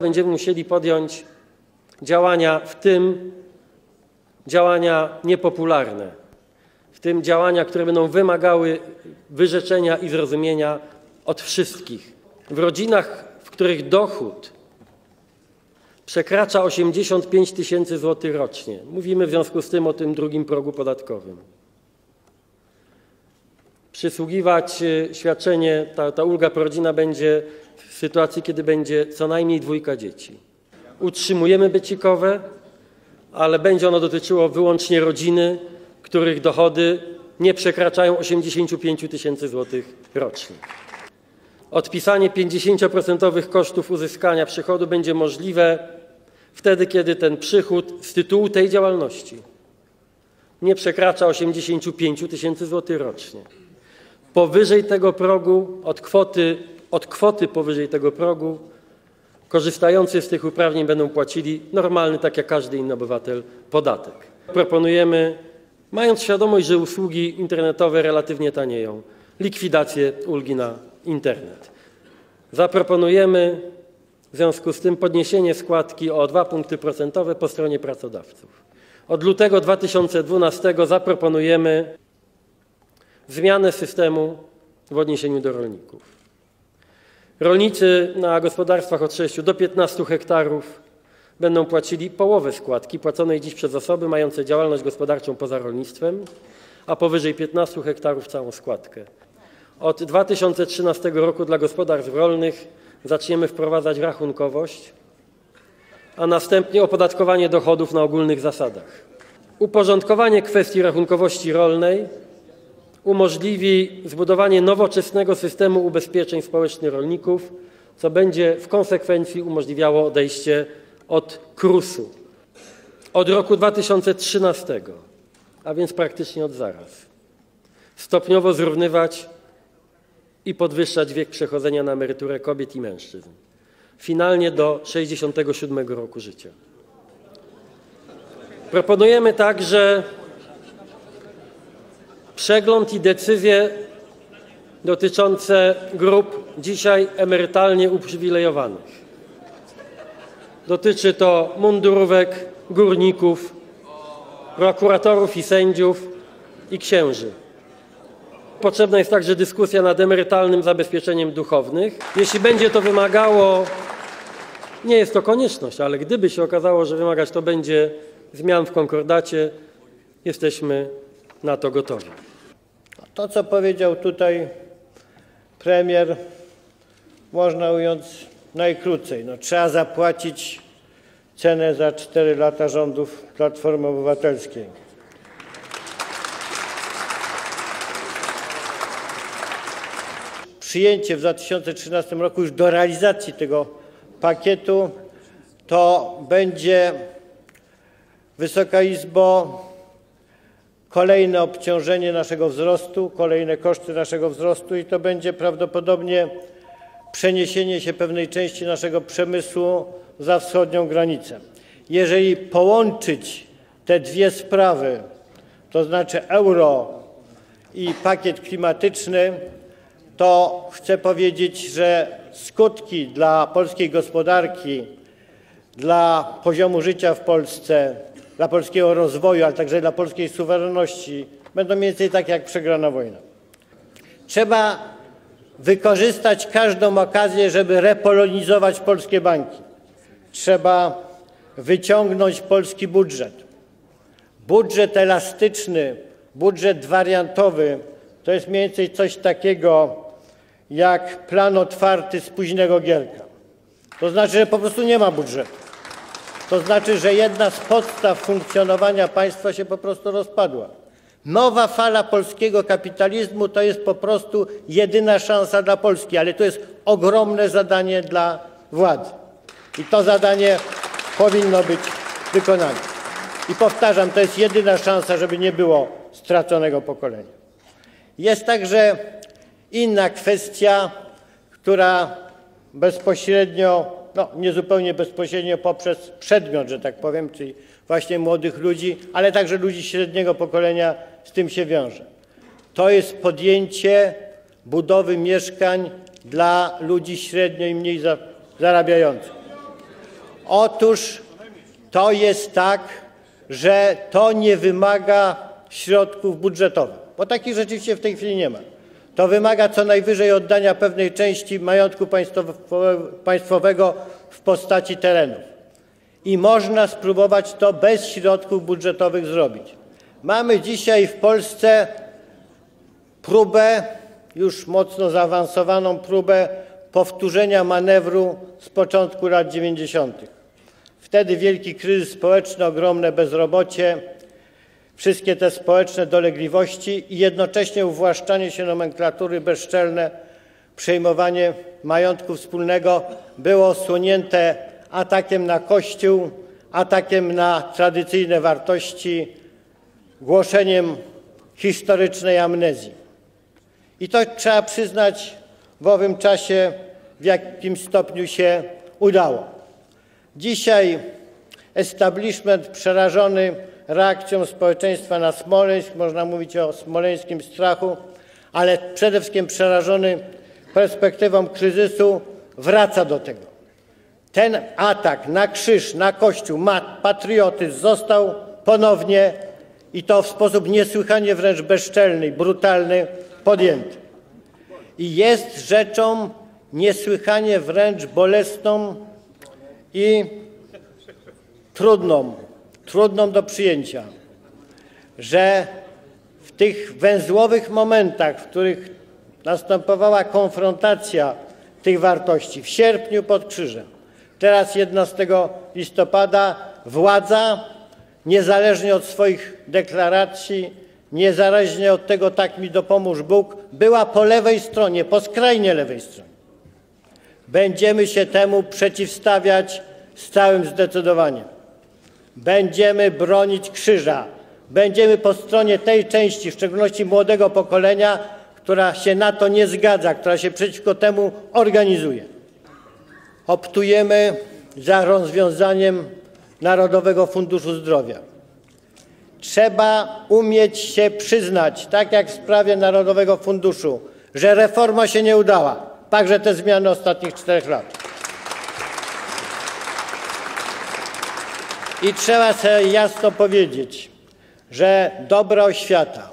Będziemy musieli podjąć działania, w tym działania niepopularne, w tym działania, które będą wymagały wyrzeczenia i zrozumienia od wszystkich. W rodzinach, w których dochód przekracza 85 tysięcy złotych rocznie, mówimy w związku z tym o tym drugim progu podatkowym, przysługiwać y, świadczenie, ta, ta ulga prorodzina będzie w sytuacji, kiedy będzie co najmniej dwójka dzieci. Utrzymujemy becikowe, ale będzie ono dotyczyło wyłącznie rodziny, których dochody nie przekraczają 85 tysięcy złotych rocznie. Odpisanie 50% kosztów uzyskania przychodu będzie możliwe wtedy, kiedy ten przychód z tytułu tej działalności nie przekracza 85 tysięcy złotych rocznie. Powyżej tego progu, od kwoty, od kwoty powyżej tego progu, korzystający z tych uprawnień będą płacili normalny, tak jak każdy inny obywatel, podatek. Proponujemy, mając świadomość, że usługi internetowe relatywnie tanieją, likwidację ulgi na internet. Zaproponujemy w związku z tym podniesienie składki o 2 punkty procentowe po stronie pracodawców. Od lutego 2012 zaproponujemy zmianę systemu w odniesieniu do rolników. Rolnicy na gospodarstwach od 6 do 15 hektarów będą płacili połowę składki płaconej dziś przez osoby mające działalność gospodarczą poza rolnictwem, a powyżej 15 hektarów całą składkę. Od 2013 roku dla gospodarstw rolnych zaczniemy wprowadzać rachunkowość, a następnie opodatkowanie dochodów na ogólnych zasadach. Uporządkowanie kwestii rachunkowości rolnej umożliwi zbudowanie nowoczesnego systemu ubezpieczeń społecznych rolników, co będzie w konsekwencji umożliwiało odejście od KRUS-u. Od roku 2013, a więc praktycznie od zaraz, stopniowo zrównywać i podwyższać wiek przechodzenia na emeryturę kobiet i mężczyzn, finalnie do 67 roku życia. Proponujemy także przegląd i decyzje dotyczące grup dzisiaj emerytalnie uprzywilejowanych. Dotyczy to mundurówek, górników, prokuratorów i sędziów i księży. Potrzebna jest także dyskusja nad emerytalnym zabezpieczeniem duchownych. Jeśli będzie to wymagało, nie jest to konieczność, ale gdyby się okazało, że wymagać to będzie zmian w konkordacie, jesteśmy na to gotowi. To, co powiedział tutaj premier, można ująć najkrócej. No, trzeba zapłacić cenę za 4 lata rządów Platformy Obywatelskiej. Przyjęcie w 2013 roku już do realizacji tego pakietu to będzie, Wysoka Izbo, kolejne obciążenie naszego wzrostu, kolejne koszty naszego wzrostu i to będzie prawdopodobnie przeniesienie się pewnej części naszego przemysłu za wschodnią granicę. Jeżeli połączyć te dwie sprawy, to znaczy euro i pakiet klimatyczny, to chcę powiedzieć, że skutki dla polskiej gospodarki, dla poziomu życia w Polsce, dla polskiego rozwoju, ale także dla polskiej suwerenności będą mniej więcej takie jak przegrana wojna. Trzeba wykorzystać każdą okazję, żeby repolonizować polskie banki. Trzeba wyciągnąć polski budżet. Budżet elastyczny, budżet wariantowy to jest mniej więcej coś takiego jak plan otwarty z późnego Gierka. To znaczy, że po prostu nie ma budżetu. To znaczy, że jedna z podstaw funkcjonowania państwa się po prostu rozpadła. Nowa fala polskiego kapitalizmu to jest po prostu jedyna szansa dla Polski, ale to jest ogromne zadanie dla władzy. I to zadanie powinno być wykonane. I powtarzam, to jest jedyna szansa, żeby nie było straconego pokolenia. Jest także inna kwestia, która bezpośrednio no, niezupełnie bezpośrednio poprzez przedmiot, że tak powiem, czyli właśnie młodych ludzi, ale także ludzi średniego pokolenia z tym się wiąże. To jest podjęcie budowy mieszkań dla ludzi średnio i mniej zarabiających. Otóż to jest tak, że to nie wymaga środków budżetowych, bo takich rzeczywiście w tej chwili nie ma. To wymaga co najwyżej oddania pewnej części majątku państwowego w postaci terenów. I można spróbować to bez środków budżetowych zrobić. Mamy dzisiaj w Polsce próbę, już mocno zaawansowaną próbę powtórzenia manewru z początku lat 90. Wtedy wielki kryzys społeczny, ogromne bezrobocie, wszystkie te społeczne dolegliwości i jednocześnie uwłaszczanie się nomenklatury bezczelne, przejmowanie majątku wspólnego było osłonięte atakiem na Kościół, atakiem na tradycyjne wartości, głoszeniem historycznej amnezji. I to trzeba przyznać w owym czasie w jakimś stopniu się udało. Dzisiaj establishment przerażony reakcją społeczeństwa na Smoleńsk, można mówić o smoleńskim strachu, ale przede wszystkim przerażony perspektywą kryzysu, wraca do tego. Ten atak na krzyż, na Kościół, ma patriotyzm został ponownie i to w sposób niesłychanie wręcz bezczelny, brutalny podjęty. I jest rzeczą niesłychanie wręcz bolesną i trudną, trudną do przyjęcia, że w tych węzłowych momentach, w których następowała konfrontacja tych wartości, w sierpniu pod krzyżem, teraz 11 listopada, władza, niezależnie od swoich deklaracji, niezależnie od tego tak mi dopomóż Bóg, była po lewej stronie, po skrajnie lewej stronie. Będziemy się temu przeciwstawiać z całym zdecydowaniem. Będziemy bronić krzyża. Będziemy po stronie tej części, w szczególności młodego pokolenia, która się na to nie zgadza, która się przeciwko temu organizuje. Optujemy za rozwiązaniem Narodowego Funduszu Zdrowia. Trzeba umieć się przyznać, tak jak w sprawie Narodowego Funduszu, że reforma się nie udała, także te zmiany ostatnich czterech lat. I trzeba sobie jasno powiedzieć, że dobra oświata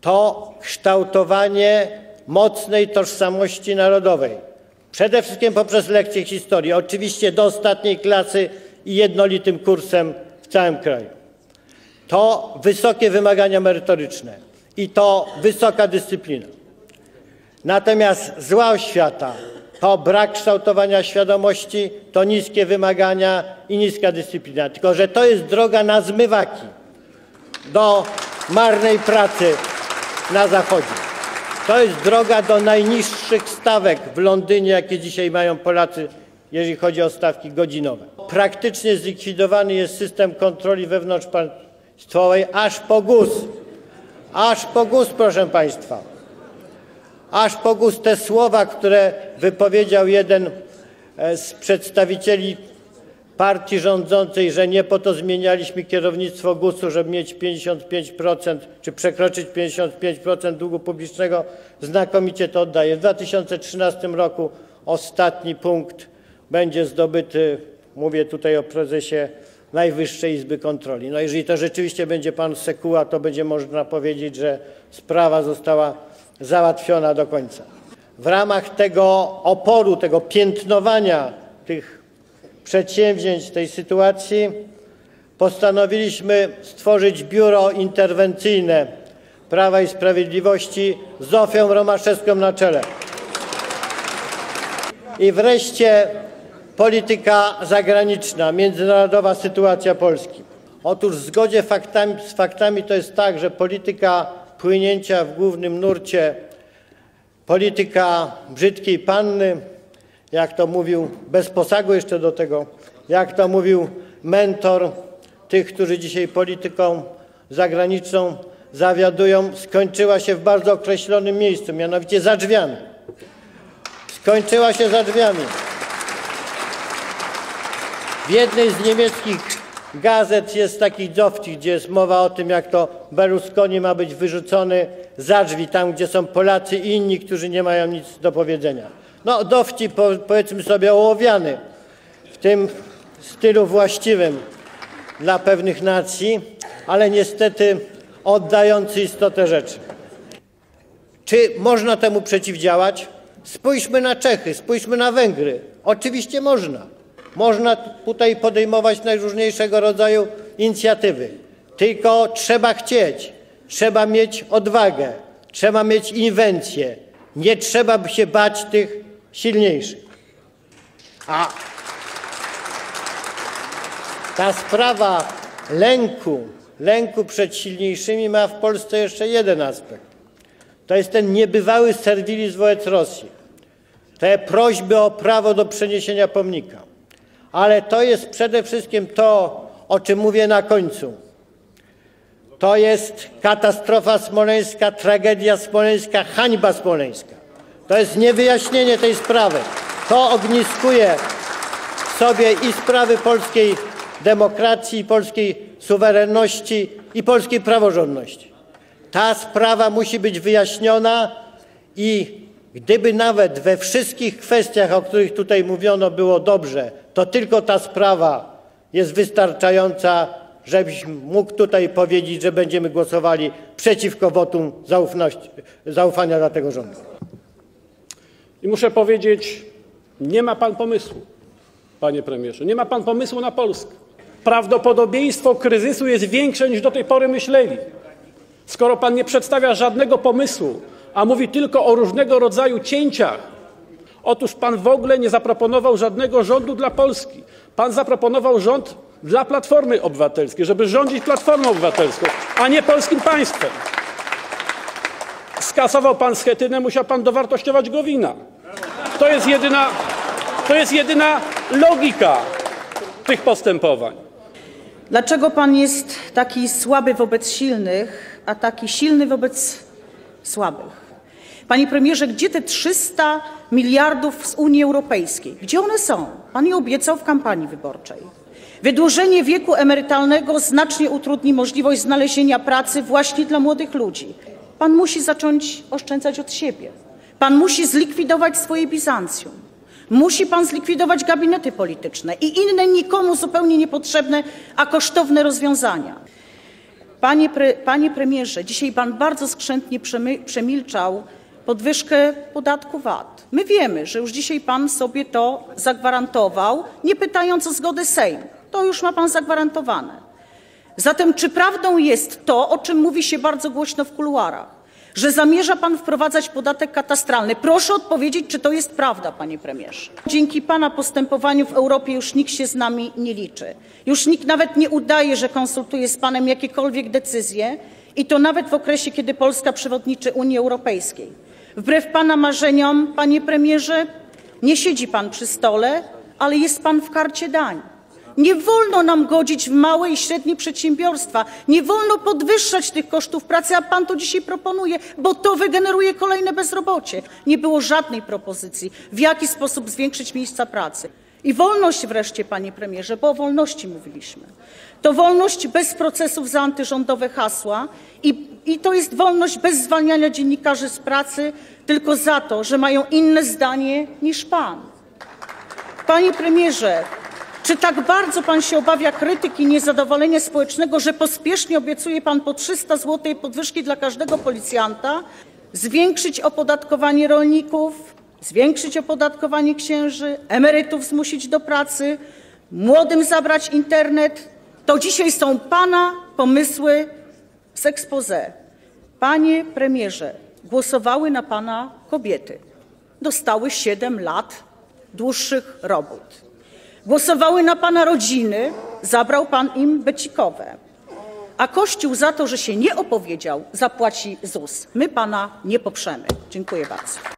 to kształtowanie mocnej tożsamości narodowej, przede wszystkim poprzez lekcje historii, oczywiście do ostatniej klasy i jednolitym kursem w całym kraju. To wysokie wymagania merytoryczne i to wysoka dyscyplina. Natomiast zła oświata to brak kształtowania świadomości, to niskie wymagania i niska dyscyplina. Tylko, że to jest droga na zmywaki do marnej pracy na Zachodzie. To jest droga do najniższych stawek w Londynie, jakie dzisiaj mają Polacy, jeżeli chodzi o stawki godzinowe. Praktycznie zlikwidowany jest system kontroli wewnątrzpaństwowej aż po GUS. Aż po GUS, proszę Państwa aż po GUS te słowa, które wypowiedział jeden e, z przedstawicieli partii rządzącej, że nie po to zmienialiśmy kierownictwo GUS-u, żeby mieć 55% czy przekroczyć 55% długu publicznego, znakomicie to oddaje. W 2013 roku ostatni punkt będzie zdobyty, mówię tutaj o prezesie Najwyższej Izby Kontroli. No jeżeli to rzeczywiście będzie pan Sekuła, to będzie można powiedzieć, że sprawa została załatwiona do końca. W ramach tego oporu, tego piętnowania tych przedsięwzięć, tej sytuacji postanowiliśmy stworzyć Biuro Interwencyjne Prawa i Sprawiedliwości z Zofią Romaszewską na czele. I wreszcie polityka zagraniczna, międzynarodowa sytuacja Polski. Otóż w zgodzie faktami, z faktami to jest tak, że polityka płynięcia w głównym nurcie polityka brzydkiej panny, jak to mówił, bez posagu jeszcze do tego, jak to mówił mentor tych, którzy dzisiaj polityką zagraniczną zawiadują, skończyła się w bardzo określonym miejscu, mianowicie za drzwiami. Skończyła się za drzwiami. W jednej z niemieckich gazet jest taki dowcip, gdzie jest mowa o tym, jak to Berlusconi ma być wyrzucony za drzwi, tam gdzie są Polacy i inni, którzy nie mają nic do powiedzenia. No dowcip powiedzmy sobie ołowiany w tym stylu właściwym dla pewnych nacji, ale niestety oddający istotę rzeczy. Czy można temu przeciwdziałać? Spójrzmy na Czechy, spójrzmy na Węgry. Oczywiście można. Można tutaj podejmować najróżniejszego rodzaju inicjatywy. Tylko trzeba chcieć, trzeba mieć odwagę, trzeba mieć inwencję. Nie trzeba się bać tych silniejszych. A ta sprawa lęku, lęku przed silniejszymi ma w Polsce jeszcze jeden aspekt. To jest ten niebywały serwilizm wobec Rosji. Te prośby o prawo do przeniesienia pomnika. Ale to jest przede wszystkim to, o czym mówię na końcu. To jest katastrofa smoleńska, tragedia smoleńska, hańba smoleńska. To jest niewyjaśnienie tej sprawy. To ogniskuje w sobie i sprawy polskiej demokracji, polskiej suwerenności i polskiej praworządności. Ta sprawa musi być wyjaśniona i gdyby nawet we wszystkich kwestiach, o których tutaj mówiono, było dobrze, to tylko ta sprawa jest wystarczająca, żebyś mógł tutaj powiedzieć, że będziemy głosowali przeciwko wotum zaufności, zaufania dla tego rządu. I muszę powiedzieć, nie ma pan pomysłu, panie premierze. Nie ma pan pomysłu na Polskę. Prawdopodobieństwo kryzysu jest większe niż do tej pory myśleli. Skoro pan nie przedstawia żadnego pomysłu, a mówi tylko o różnego rodzaju cięciach, otóż pan w ogóle nie zaproponował żadnego rządu dla Polski. Pan zaproponował rząd dla Platformy Obywatelskiej, żeby rządzić Platformą Obywatelską, a nie polskim państwem. Skasował pan schetynę, musiał pan dowartościować Gowina. To jest jedyna, to jest jedyna logika tych postępowań. Dlaczego pan jest taki słaby wobec silnych, a taki silny wobec słabych? Panie premierze, gdzie te 300 miliardów z Unii Europejskiej? Gdzie one są? Pan je obiecał w kampanii wyborczej. Wydłużenie wieku emerytalnego znacznie utrudni możliwość znalezienia pracy właśnie dla młodych ludzi. Pan musi zacząć oszczędzać od siebie. Pan musi zlikwidować swoje Bizancjum. Musi pan zlikwidować gabinety polityczne i inne nikomu zupełnie niepotrzebne, a kosztowne rozwiązania. Panie, pre, panie premierze, dzisiaj pan bardzo skrzętnie przemilczał podwyżkę podatku VAT. My wiemy, że już dzisiaj pan sobie to zagwarantował, nie pytając o zgodę Sejmu. To już ma pan zagwarantowane. Zatem czy prawdą jest to, o czym mówi się bardzo głośno w kuluarach, że zamierza pan wprowadzać podatek katastralny? Proszę odpowiedzieć, czy to jest prawda, panie premierze. Dzięki pana postępowaniu w Europie już nikt się z nami nie liczy. Już nikt nawet nie udaje, że konsultuje z panem jakiekolwiek decyzje i to nawet w okresie, kiedy Polska przewodniczy Unii Europejskiej. Wbrew pana marzeniom, panie premierze, nie siedzi pan przy stole, ale jest pan w karcie dań. Nie wolno nam godzić w małe i średnie przedsiębiorstwa. Nie wolno podwyższać tych kosztów pracy, a pan to dzisiaj proponuje, bo to wygeneruje kolejne bezrobocie. Nie było żadnej propozycji, w jaki sposób zwiększyć miejsca pracy. I wolność wreszcie, panie premierze, bo o wolności mówiliśmy. To wolność bez procesów za antyrządowe hasła i, i to jest wolność bez zwalniania dziennikarzy z pracy, tylko za to, że mają inne zdanie niż pan. Panie premierze, czy tak bardzo pan się obawia krytyki i niezadowolenia społecznego, że pospiesznie obiecuje pan po 300 zł podwyżki dla każdego policjanta, zwiększyć opodatkowanie rolników, zwiększyć opodatkowanie księży, emerytów zmusić do pracy, młodym zabrać internet? To dzisiaj są pana pomysły z expose. Panie premierze, głosowały na pana kobiety. Dostały 7 lat dłuższych robót. Głosowały na pana rodziny, zabrał pan im becikowe. A Kościół za to, że się nie opowiedział, zapłaci ZUS. My pana nie poprzemy. Dziękuję bardzo.